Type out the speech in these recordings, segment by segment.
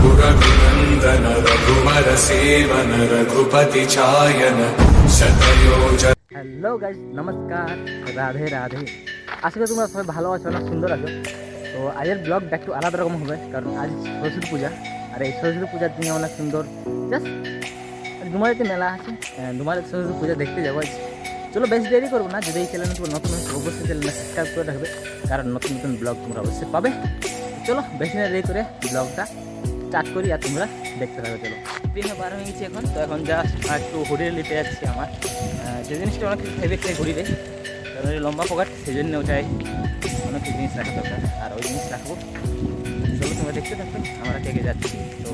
रघुनन्दन रघुवर सेवन Raghupati चायन शतयोज hello guys নমস্কার রাধে রাধে আশা করি তোমরা সবাই ভালো আছো না সুন্দর আছো তো আজের ব্লগটা একটু আলাদা রকম হবে কারণ আজ সরস্বতী পূজা আর এই সরস্বতী পূজার দিনে অনেক সুন্দর জাস্ট ডুমারিতে মেলা আছে ডুমারিতে সরস্বতী পূজা দেখতে যাবো আজ চলো বেশি দেরি করবো না যদি এই চ্যানেল তোমার নতুন হয়েছে অবশ্যই চ্যানেলটা সাবস্ক্রাইব করে রাখবে কারণ নতুন নতুন ব্লগ তোমরা অবশ্যই পাবে চলো বেশি না দেরি করে ব্লগটা স্টার্ট করি আর তোমরা দেখতে থাকো, চলো। দিনে বারো হয়ে গেছি এখন, তো এখন জাস্ট একটু হোটেলে লিপে যাচ্ছি আমার। যে জিনিসটা অনেক খেয়ে খেয়ে ঘুরি দেয়, কারণ লম্বা পকেট সেই জন্য ওটাই অনেক জিনিস রাখা দরকার। আর ওই জিনিস রাখব। চলো তোমরা দেখতে থাকবে আমরা টেকে যাচ্ছি। তো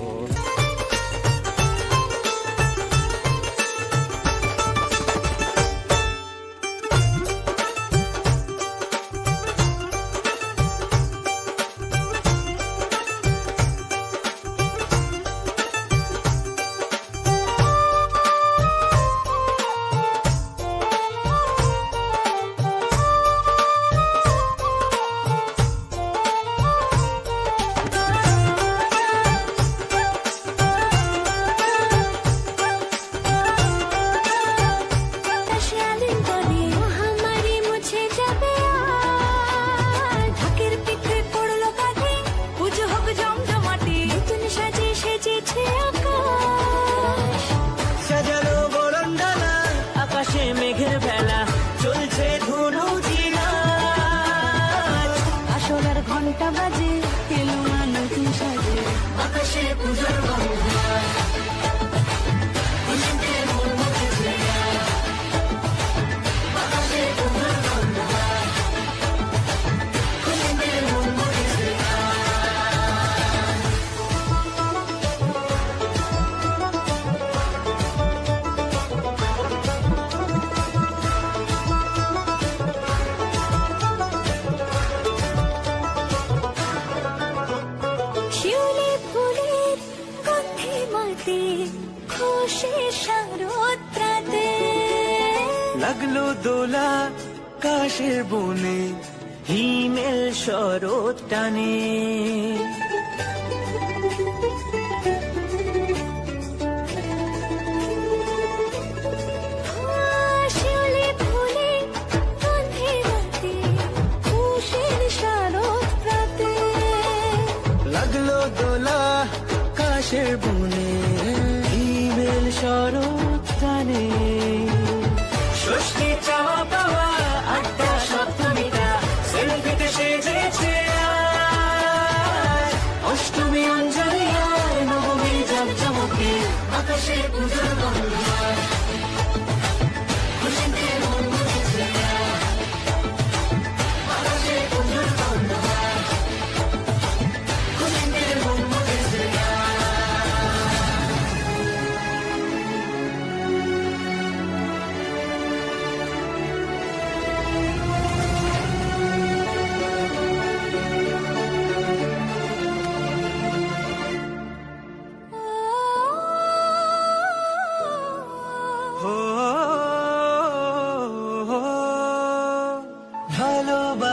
বাজে এলো না নতুন সাজে? আকাশে পুজোর কাশের বনে হিমেল শরৎ টানে।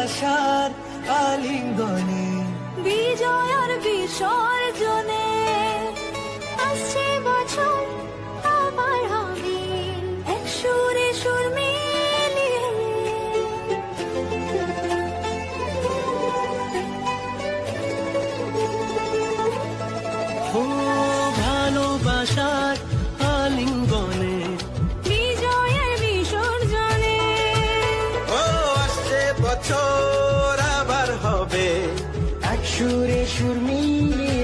ভালোবাসার আলিঙ্গনে বিজয়ের বিসর্জনে। বছর আবার হবে। এক সুরে সুর মিলিয়ে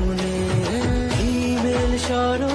choro.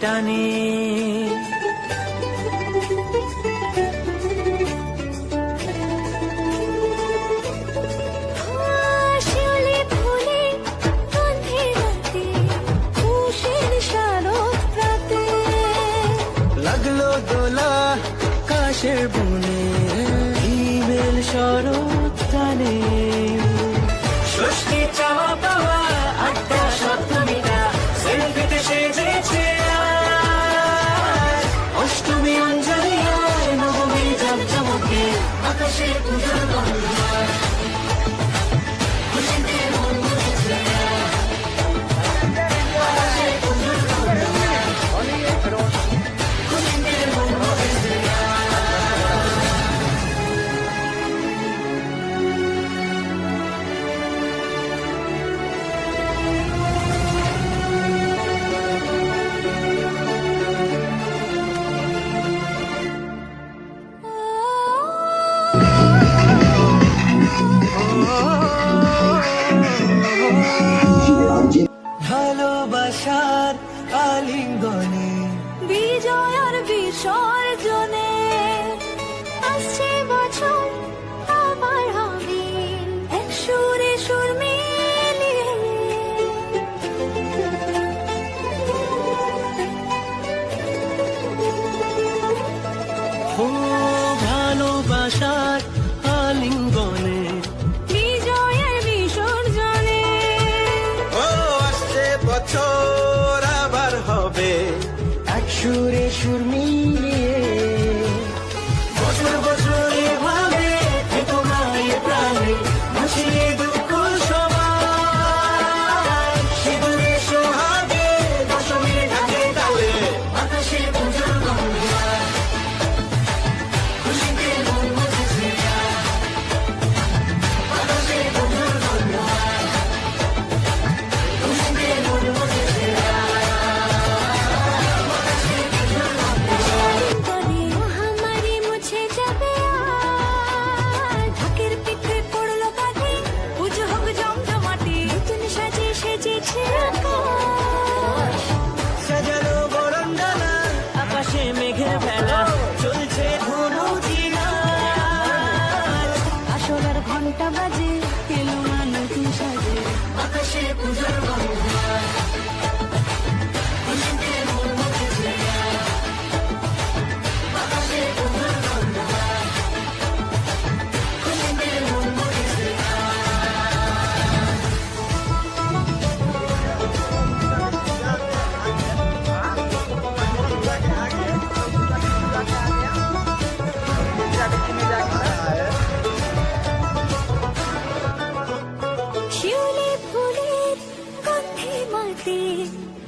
Danny. সোলার ঘণ্টা বাজে এলো না নতুন সাজে আকাশে পূজার বাংলা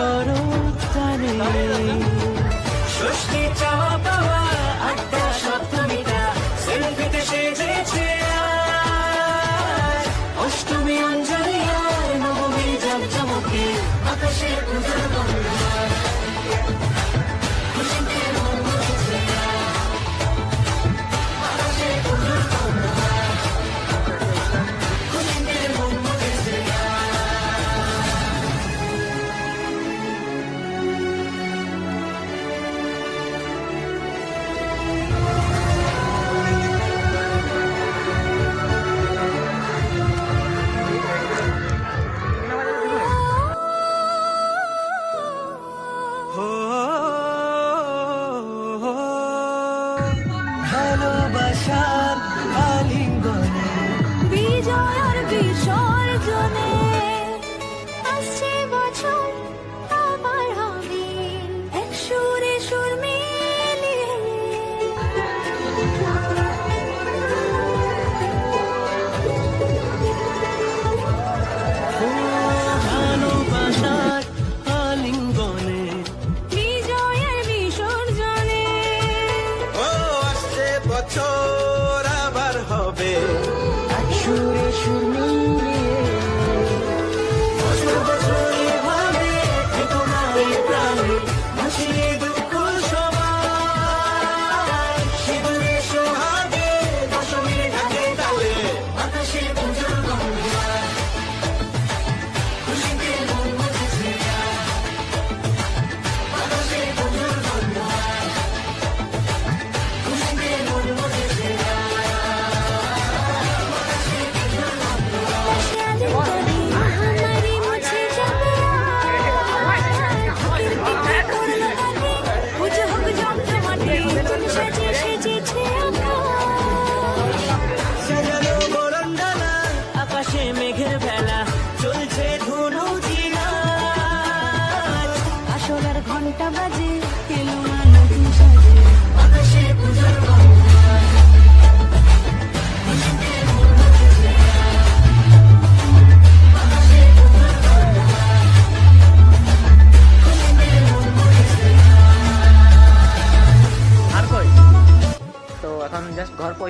শরৎকালে ষষ্ঠী চাওয়া পাওয়া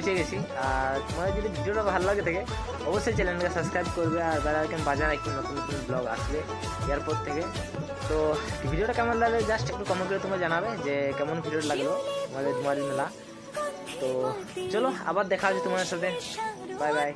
পৌঁছে গেছি। আর তোমাদের যদি ভিডিওটা ভালো লাগে থাকে, অবশ্যই চ্যানেলটা সাবস্ক্রাইব করবে আর বেলা আইকন বাজা রাখি নতুন নতুন ব্লগ আসবে এয়ারপোর্ট থেকে। তো ভিডিওটা কেমন লাগলে জাস্ট একটু কমেন্ট করে তোমরা জানাবে যে কেমন ভিডিও লাগল তোমাদের তোমার মেলা। তো চলো, আবার দেখা হচ্ছে তোমাদের সাথে। Bye bye